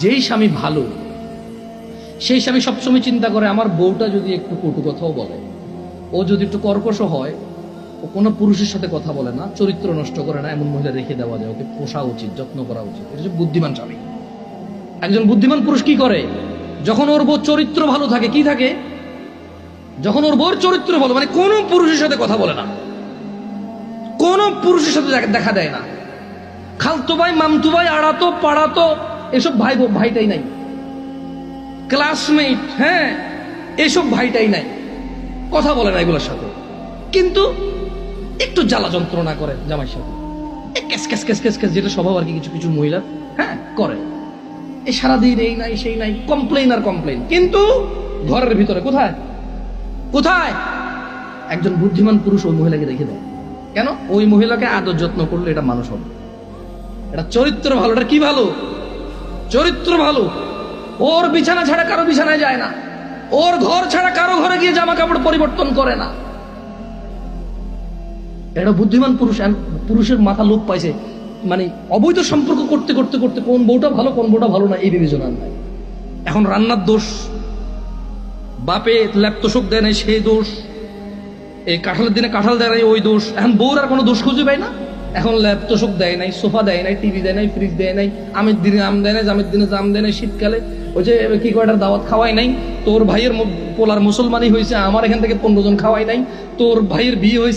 যেই স্বামী ভালো, সেই স্বামী সবসময় চিন্তা করে, আমার বউটা যদি একটু কটু কথাও বলে, ও যদি একটু কর্কশ হয়, ও কোনো পুরুষের সাথে কথা বলে না, চরিত্র নষ্ট করে না, এমন মহিলা রেখে দেওয়া যায়, ওকে পোষা উচিত, যত্ন করা উচিত। এটা হচ্ছে বুদ্ধিমান স্বামী। একজন বুদ্ধিমান পুরুষ কি করে? যখন ওর বউ চরিত্র ভালো থাকে, কি থাকে? যখন ওর বউর চরিত্র ভালো মানে কোন পুরুষের সাথে কথা বলে না। কোন পুরুষের সাথে দেখা- দেয় না। খালতো ভাই মামতু ভাই আড়াতো, পাড়াতো এসব ভাই ভাইটাই নাই। ক্লাসমেট হ্যাঁ এসব ভাইটাই নাই। কথা বলে না এগুলোর সাথে। কিন্তু একটু জ্বালা যন্ত্রণা করে জামাই সাথে। এ ক্যাস ক্যাস ক্যাস ক্যাস যেটা স্বভাব আর কি, কিছু কিছু মহিলা হ্যাঁ করে। এ সারাদিন এই নাই, সেই নাই কমপ্লেন আর কমপ্লেন কিন্তু ঘরের ভিতরে কোথায়? কোথায়? একজন বুদ্ধিমান পুরুষ ওই মহিলাকে রেখে দেয়। কেন? ওই মহিলাকে আদর যত্ন করলে এটা মানুষ হবে। এটা চরিত্র ভালো, এটা কি ভালো? চরিত্র ভালো। ওর বিছানা ছাড়া কারও বিছানায় যায় না। ওর ঘর ছাড়া কারও ঘরে গিয়ে জামা কাপড় পরিবর্তন করে না। এটা বুদ্ধিমান পুরুষ পুরুষের মাথা লোপ পাইছে। মানে অবৈধ সম্পর্ক করতে করতে করতে কোন বউটা ভালো, কোন বউটা ভালো না, এই বিবেচনা নাই। এখন রান্নার দোষ। বাপে ল্যাপ্তশোক দেয় নাই, সেই দোষ। এই কাঁঠালের দিনে কাঁঠাল দেয় নাই, ওই দোষ। এখন বউর আর কোনো দোষ খুঁজে পাই না। এখন ল্যাপ তোষক দেয় নাই, সোফা দেয় নাই, টিভি দেয় নাই ফ্রিজ দেয় নাই, আমের দিনে আম দেয় নাই, জামের দিনে জাম দেয় নাই, শীতকালে। ওই যে কি কয়টার দাওয়াত খাওয়াই নাই? তোর ভাইয়ের পোলার মুসলমানই হয়েছে আমার এখান থেকে পনেরো জন খাওয়াই নাই। তোর ভাইয়ের বিয়ে হয়েছে